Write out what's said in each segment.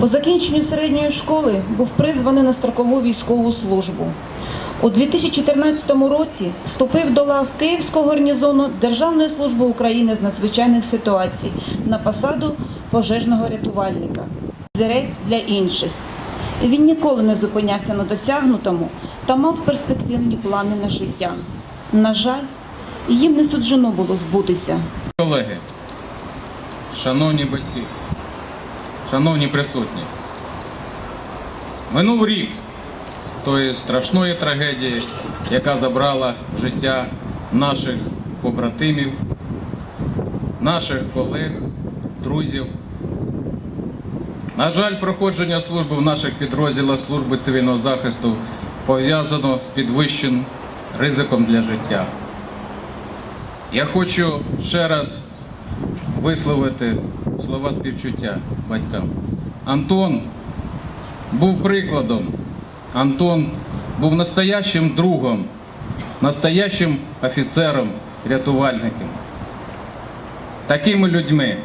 По закінченню середньої школи був призваний на строкову військову службу. У 2014 році вступив до лав Київського гарнізону Державної служби України з надзвичайних ситуацій на посаду пожежного рятувальника. Зірець для інших. Він ніколи не зупинявся на досягнутому та мав перспективні плани на життя. На жаль, їм не суджено було збутися. Колеги, шановні батьки, шановні присутні, минув рік тої страшної трагедії, яка забрала життя наших побратимів, наших колег, друзів. На жаль, проходження служби в наших підрозділах служби цивільного захисту пов'язано з підвищеним ризиком для життя. Я хочу ще раз висловити слова співчуття батькам. Антон був прикладом. Антон був настоящим другом, настоящим офіцером, рятувальником. Такими людьми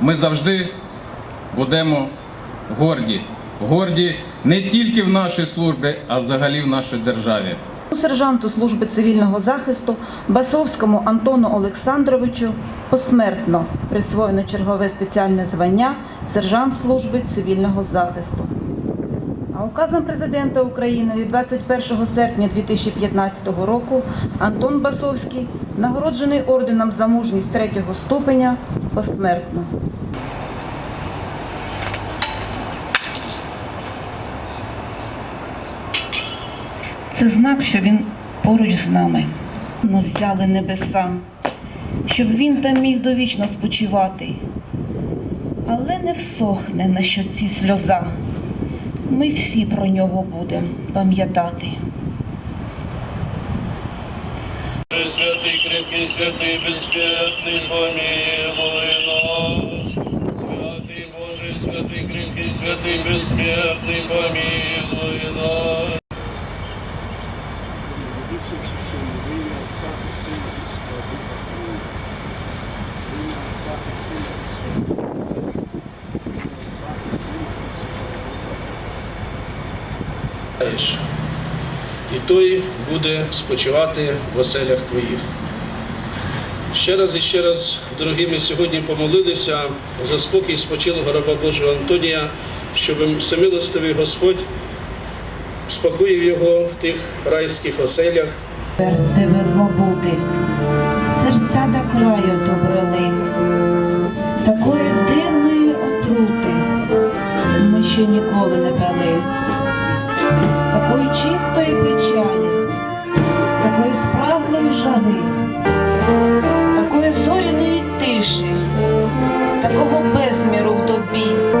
ми завжди будемо горді. Горді не тільки в нашій службі, а взагалі в нашій державі. Сержанту служби цивільного захисту Басовському Антону Олександровичу посмертно присвоєно чергове спеціальне звання сержант служби цивільного захисту. А указом президента України від 21 серпня 2015 року Антон Басовський нагороджений орденом за мужність третього ступеня посмертно. Це знак, що він поруч з нами. Но взяли небеса, щоб він там міг довічно спочивати. Але не всохне на щоці сльоза. Ми всі про нього будемо пам'ятати. Святий, крепкий, святий, безсмертний, помилуй нас. Святий Боже, святий, крепкий, святий, безсмертний, помилуй І той буде спочивати в оселях твоїх. Ще раз і ще раз, дорогі, ми сьогодні помолилися за спокій спочилого раба Божого Антонія, щоб всемилостивий Господь спокоїв його в тих райських оселях. Тебе забути, серця до краю добрали, такої дивної отрути ми ще ніколи не пили, такої чистої печалі, такої спраглої жари, такої зоряної тиші, такого безміру в тобі.